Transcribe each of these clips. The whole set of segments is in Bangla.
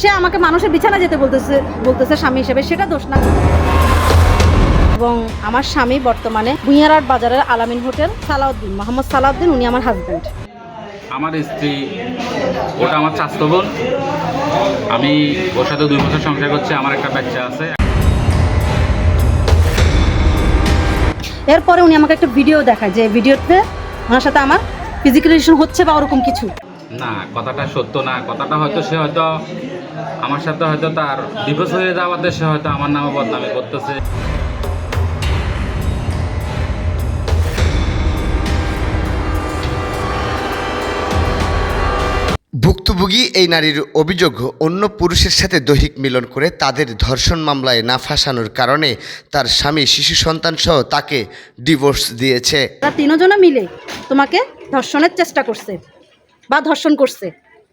সে আমাকে মানুষের বিছানা যেতে বলতেছে বলতেছে স্বামী হিসেবে সেটা দোষ না। এবং আমার স্বামী বর্তমানে ভুঁইয়ারহাট বাজারের আলামিন হোটেল সালাউদ্দিন মোহাম্মদ সালাউদ্দিন উনি আমার হাজব্যান্ড আমার স্ত্রী ওটা আমার চাস্তো বোন। আমি ওর সাথে দুই বছর সংসার করছি আমার একটা বাচ্চা আছে। এরপরে উনি আমাকে একটা ভিডিও দেখায় যে ভিডিওতে ওনার সাথে আমার ফিজিক্যাল রিলেশন হচ্ছে বা ওরকম কিছু। না কথাটা সত্য না। কথাটা হয়তো সে হয়তো আমার সাথে হয়তো তার ডিভোর্স হয়ে যাওয়াতে সে হয়তো আমার নামে বদনামি করতেছে। ভুক্তভোগী এই নারীর অভিযোগ অন্য পুরুষের সাথে দৈহিক মিলন করে তাদের ধর্ষণ মামলায় না ফাঁসানোর কারণে তার স্বামী শিশু সন্তান সহ তাকে ডিভোর্স দিয়েছে। তারা তিনজনে মিলে তোমাকে ধর্ষণের চেষ্টা করছে বা ধর্ষণ করছে।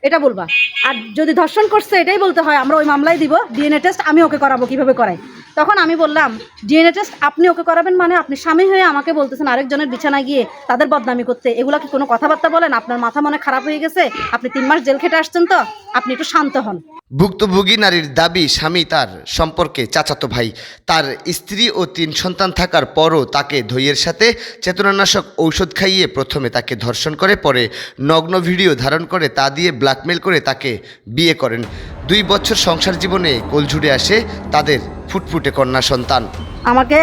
এটা বলবা। আর যদি ধর্ষণ করছে, এটাই বলতে হয়, আমরা ওই মামলায় দিব ডিএনএ টেস্ট আমি ওকে করাবো কীভাবে করাই তখন আমি বললাম, ডিএনএ টেস্ট আপনি ওকে করাবেন মানে আপনি স্বামী হয়ে আমাকে বলতেছেন আরেকজনের বিছানায় গিয়ে তাদের বদনামি করতে। এগুলা কি কোনো কথাবার্তা বলেন? আপনার মাথা মনে খারাপ হয়ে গেছে? আপনি তিন মাস জেল খেটে আসছেন তো? আপনি একটু শান্ত হন। ভুক্তভোগী নারীর দাবি, স্বামী তার সম্পর্কে চাচাতো ভাই। তার স্ত্রী ও তিন সন্তান থাকার পরও তাকে ধৈয়ের সাথে চেতনানাশক ঔষধ খাইয়ে প্রথমে তাকে ধর্ষণ করে, পরে নগ্ন ভিডিও ধারণ করে, তা দিয়ে ব্ল্যাকমেল করে তাকে বিয়ে করেন। দুই বছর সংসার জীবনে কোলঝুড়ে আসে তাদের ফুটফুটে কন্যা সন্তান। আমাকে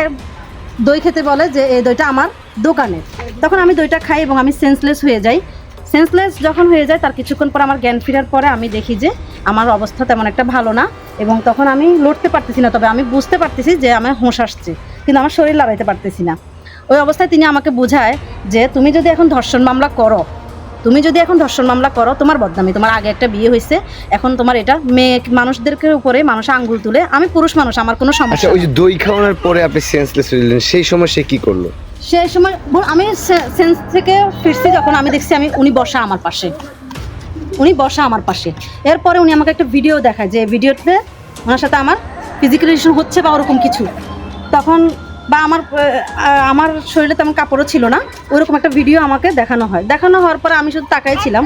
দই খেতে বলে যে, এই দইটা আমার দোকানে তখন আমি দইটা খাই এবং আমি সেন্সলেস হয়ে যাই। সেন্সলেস যখন হয়ে যায়, তার কিছুক্ষণ পর আমার জ্ঞান ফেরার পরে আমি দেখি যে, আমার অবস্থা তেমন একটা ভালো না এবং তখন আমি লড়তে পারতেছি না। তবে আমি বুঝতে পারতেছি যে, আমার হোঁশ আসছে, কিন্তু আমার শরীর লড়াইতে পারতেছি না। ওই অবস্থায় তিনি আমাকে বোঝায় যে, তুমি যদি এখন ধর্ষণ মামলা করো তুমি যদি এখন ধর্ষণ মামলা করো তোমার বদনামি তোমার আগে একটা বিয়ে হয়েছে এখন তোমার এটা মেয়ে মানুষদেরকে উপরে মানুষ আঙ্গুল তুলে আমি পুরুষ মানুষ আমার কোনো আচ্ছা সমস্যা ওই নেই। যে দই খাওয়ানোর পরে আপনি সেন্সলেস হয়ে গেলেন সেই সময় সে কি করল? সেই সময় আমি সেন্স থেকে ফিরছি যখন আমি দেখছি আমি উনি বসা আমার পাশে। উনি বসা আমার পাশে। এরপরে উনি আমাকে একটা ভিডিও দেখায় যে ভিডিওতে ওনার সাথে আমার ফিজিক্যাল রিলেশন হচ্ছে বা ওরকম কিছু। তখন বা আমার আমার শরীরে তেমন কাপড়ও ছিল না, ওরকম একটা ভিডিও আমাকে দেখানো হয়। দেখানো হওয়ার পরে আমি শুধু তাকাই ছিলাম।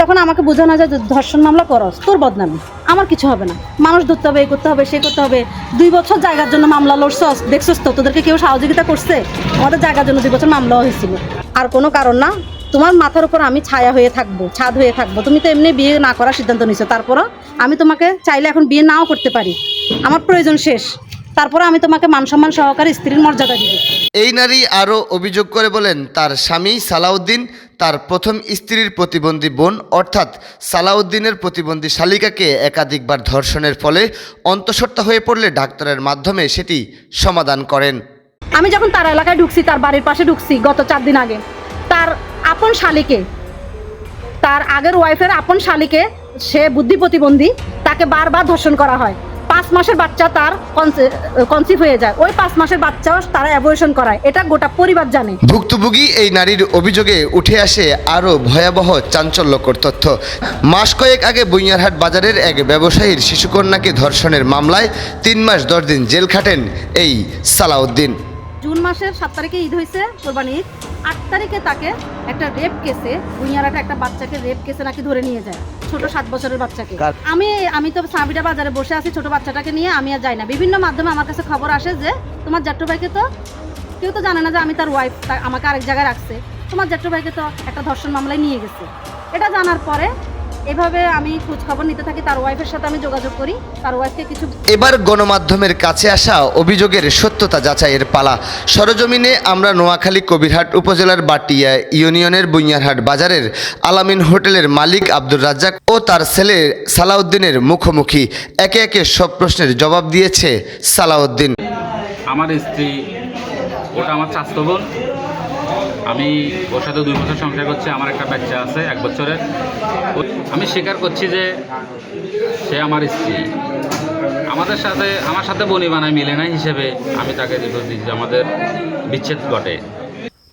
তখন আমাকে বোঝানো যায় যে ধর্ষণ মামলা করস, তোর বদনামি। আমার কিছু হবে না। মানুষ ধরতে হবে, এ করতে হবে, সে করতে হবে। দুই বছর জায়গার জন্য মামলা লড়ছস, দেখছস তো, তোদেরকে কেউ সহযোগিতা করছে? আমাদের জায়গার জন্য দুই বছর মামলাও হয়েছিল। আর কোনো কারণ না, তোমার মাথার উপর আমি ছায়া হয়ে থাকব, ছাদ হয়ে থাকব। তুমি তো এমনি বিয়ে না করার সিদ্ধান্ত নিছো। তারপরও আমি তোমাকে চাইলে এখন বিয়ে নাও করতে পারি। আমার প্রয়োজন শেষ। তারপরে আমি তোমাকে মান সম্মান সহকারে স্ত্রীর মর্যাদা দিব। এই নারী আরও অভিযোগ করে বলেন তার স্বামী সালাউদ্দিন তার প্রথম স্ত্রীর প্রতিবন্ধী বোন অর্থাৎ সালাউদ্দিনের প্রতিবন্ধী শালিকাকে একাধিকবার ধর্ষণের ফলে অন্তঃসত্ত্বা হয়ে পড়লে ডাক্তারের মাধ্যমে সেটি সমাধান করেন। আমি যখন তার এলাকায় ঢুকছি তার বাড়ির পাশে ঢুকছি গত চার দিন আগে তার আপন শালিকে তার আগের ওয়াইফের আপন শালিকে সে বুদ্ধি প্রতিবন্ধী তাকে বারবার ধর্ষণ করা হয়। পাঁচ মাসের বাচ্চা তার কনসিভ হয়ে যায়। ওই পাঁচ মাসের বাচ্চাও তারা অ্যাবর্শন করায়। এটা গোটা পরিবার জানে। ভুক্তভোগী এই নারীর অভিযোগে উঠে আসে আরও ভয়াবহ চাঞ্চল্যকর তথ্য। মাস কয়েক আগে বুইয়ারহাট বাজারের এক ব্যবসায়ীর শিশুকন্যাকে ধর্ষণের মামলায় তিন মাস দশ দিন জেল খাটেন এই সালাউদ্দিন। জুন মাসের সাত তারিখে ঈদ হয়েছে কোরবানি ঈদ। আট তারিখে তাকে একটা রেপ কেসে বুইয়ারাটা একটা বাচ্চাকে রেপ কেসে নাকি ধরে নিয়ে যায় ছোট সাত বছরের বাচ্চাকে। আমি আমি তো সাবিটা বাজারে বসে আছি ছোট বাচ্চাটাকে নিয়ে আমি আর যাই না। বিভিন্ন মাধ্যমে আমার কাছে খবর আসে যে তোমার জ্যাঠু ভাইকে তো কেউ তো জানে না যে আমি তার ওয়াইফ আমাকে আরেক জায়গায় রাখছে। তোমার জ্যাঠু ভাইকে তো একটা ধর্ষণ মামলায় নিয়ে গেছে। এটা জানার পরে এভাবে আমি খোঁজ খবর নিতে থাকি তার ওয়াইফের সাথে আমি যোগাযোগ করি তার ওয়াইফকে কিছু এবার গণমাধ্যমের কাছে আসা অভিযোগের সত্যতা যাচাইয়ের পালা। সরজমিনে আমরা নোয়াখালী কবিরহাট উপজেলার বাটিয়া ইউনিয়নের বুইয়ারহাট বাজারের আলামিন হোটেলের মালিক আব্দুর রাজ্জাক ও তার ছেলে সালাউদ্দিনের মুখোমুখি। একে একে সব প্রশ্নের জবাব দিয়েছে সালাউদ্দিন। আমার স্ত্রী ওটা আমার চাস্তো বোন। আমি ওর সাথে দুই বছর সংসার করছি আমার একটা বাচ্চা আছে এক বছরের। ও- আমি স্বীকার করছি যে সে আমার স্ত্রী। আমাদের সাথে আমার সাথে বনি বানায় মিলে নাই হিসেবে আমি তাকে ডিভোর্স দিচ্ছি আমাদের বিচ্ছেদ ঘটে।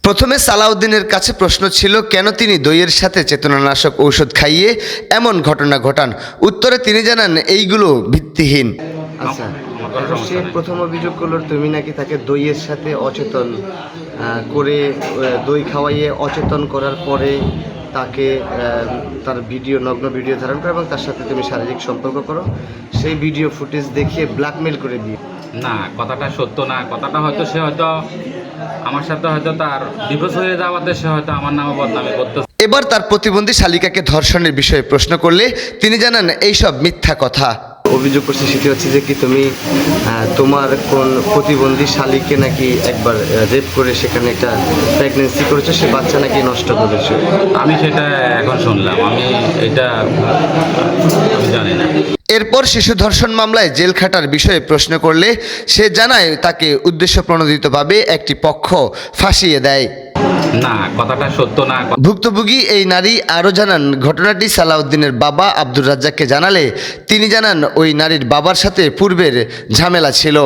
প্রথমে সালাউদ্দিনের কাছে প্রশ্ন ছিল কেন তিনি দইয়ের সাথে চেতনানাশক ঔষধ খাইয়ে এমন ঘটনা ঘটান? উত্তরে তিনি জানান এইগুলো ভিত্তিহীন। আচ্ছা সে প্রথম অভিযোগ করল তুমি নাকি তাকে দইয়ের সাথে অচেতন করে দই খাওয়াইয়ে অচেতন করার পরে তাকে তার ভিডিও নগ্ন ভিডিও ধারণ করো এবং তার সাথে তুমি শারীরিক সম্পর্ক করো। সেই ভিডিও ফুটেজ দেখিয়ে ব্ল্যাকমেল করে দিয়ে না কথাটা সত্য না। কথাটা হয়তো সে হয়তো আমার সাথে হয়তো তার ডিভোর্স হয়ে যাওয়াতে সে হয়তো আমার নামে বদনামে করতো। এবার তার প্রতিবন্ধী শালিকাকে ধর্ষণের বিষয়ে প্রশ্ন করলে তিনি জানান এইসব মিথ্যা কথা। অভিযোগ করছে সেটি হচ্ছে যে কি তুমি তোমার কোন প্রতিবন্ধী শালিকে নাকি একবার রেপ করে সেখানে একটা প্রেগনেন্সি করেছ সে বাচ্চা নাকি নষ্ট করেছ? আমি সেটা এখন শুনলাম আমি এটা জানি না। এরপর শিশু ধর্ষণ মামলায় জেল খাটার বিষয়ে প্রশ্ন করলে সে জানায় তাকে উদ্দেশ্য প্রণোদিতভাবে একটি পক্ষ ফাঁসিয়ে দেয়। না কথাটা সত্য না ভুক্তভোগী এই নারী আরও জানান ঘটনাটি সালাউদ্দিনের বাবা আব্দুর রাজ্জাককে জানালে তিনি জানান ওই নারীর বাবার সাথে পূর্বের ঝামেলা ছিল।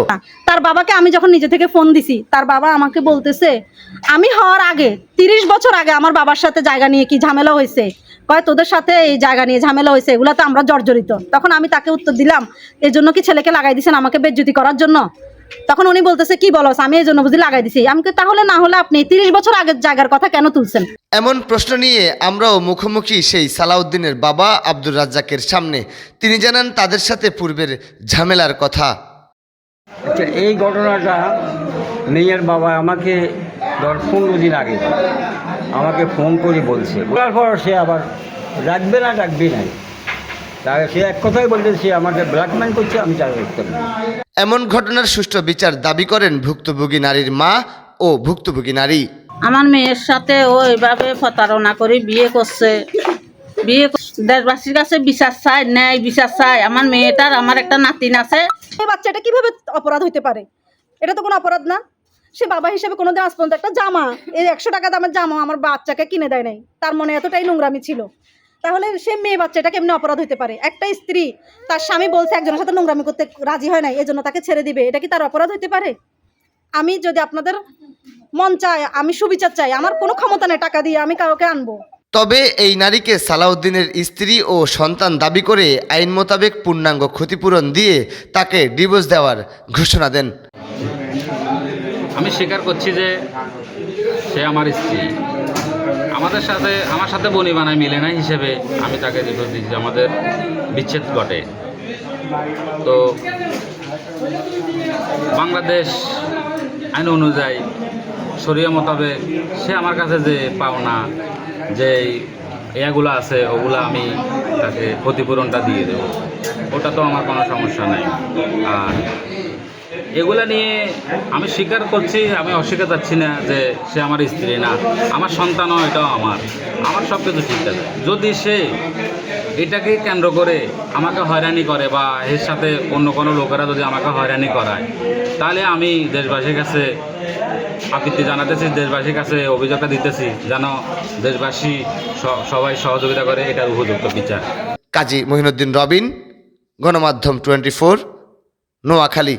তার বাবাকে আমি যখন নিজে থেকে ফোন দিছি তার বাবা আমাকে বলতেছে আমি হওয়ার আগে তিরিশ বছর আগে আমার বাবার সাথে জায়গা নিয়ে কি ঝামেলা হয়েছে? কয় তোদের সাথে এই জায়গা নিয়ে ঝামেলা হয়েছে এগুলো তো আমরা জর্জরিত। তখন আমি তাকে উত্তর দিলাম এই জন্য কি ছেলেকে লাগাই দিছেন আমাকে বেজ্জুতি করার জন্য? তখন উনি বলতেছে কি বলো আমি এই জন্য বুঝি লাগাই দিছি। আমি তাহলে না হলে আপনি তিরিশ বছর আগের জায়গার কথা কেন তুলছেন? এমন প্রশ্ন নিয়ে আমরাও মুখোমুখি সেই সালাউদ্দিনের বাবা আব্দুর রাজ্জাকের সামনে। তিনি জানান তাদের সাথে পূর্বের ঝামেলার কথা। আচ্ছা এই ঘটনাটা মেয়ের বাবা আমাকে ধর পনেরো দিন আগে আমাকে ফোন করে বলছে। বলার পর সে আবার রাখবে না রাখবে নাই তাহলে সে এক কথাই বলতে সে আমাকে ব্ল্যাকমেল করছে আমি তার করতে এমন ঘটনার সুষ্ঠু বিচার দাবি করেন ভুক্তভোগী নারীর মা ও ভুক্তভোগী নারী। আমার মেয়ের সাথে ও এভাবে প্রতারণা করে বিয়ে করছে। বিয়ে দেশবাসীর কাছে বিচার চাই ন্যায় বিচার চাই। আমার মেয়েটার আমার একটা নাতিন আছে। এই বাচ্চাটা কীভাবে অপরাধ হইতে পারে? এটা তো কোনো অপরাধ না। সে বাবা হিসেবে কোনোদিন আজ পর্যন্ত একটা জামা এই একশো টাকা দামের জামা আমার বাচ্চাকে কিনে দেয় নাই। তার মনে এতটাই নোংরামি ছিল। তাহলে সে মেয়ে বাচ্চাটা কেমনি অপরাধ হইতে পারে? একটা স্ত্রী তার স্বামী বলছে একজনের সাথে নোংরামি করতে রাজি হয় নাই এজন্য তাকে ছেড়ে দিবে। এটা কি তার অপরাধ হইতে পারে? আমি যদি আপনাদের মন চাই আমি সুবিচার চাই আমার কোনো ক্ষমতা নেই টাকা দিয়ে আমি কাউকে আনব। তবে এই নারীকে সালাউদ্দিনের স্ত্রী ও সন্তান দাবি করে আইন মোতাবেক পূর্ণাঙ্গ ক্ষতিপূরণ দিয়ে তাকে ডিভোর্স দেওয়ার ঘোষণা দেন। আমি স্বীকার করছি যে সে আমার স্ত্রী। আমাদের সাথে আমার সাথে বনি বানায় মিলে না হিসেবে আমি তাকে ডিভোর্স দিচ্ছি আমাদের বিচ্ছেদ ঘটে। তো বাংলাদেশ আইন অনুযায়ী, শরীয় মোতাবেক সে আমার কাছে যে পাওনা, যে এগুলো আছে, ওগুলো আমি তাকে ক্ষতিপূরণটা দিয়ে দেবো। ওটা তো আমার কোনো সমস্যা নাই। আর এগুলা নিয়ে আমি স্বীকার করছি, আমি অস্বীকার যাচ্ছি না যে সে আমার স্ত্রী না। আমার সন্তানও এটাও আমার। আমার সব কিছু ঠিক আছে। যদি সে এটাকে কেন্দ্র করে আমাকে হয়রানি করে বা এর সাথে অন্য কোনো লোকেরা যদি আমাকে হয়রানি করায়, তাহলে আমি দেশবাসীর কাছে আপত্তি জানাতেছি, দেশবাসীর কাছে অভিযোগটা দিতেছি যেন দেশবাসী সবাই সহযোগিতা করে এটার উপযুক্ত বিচার। কাজী মহিনুদ্দিন রবিন, গণমাধ্যম টোয়েন্টি ফোর, নোয়াখালী।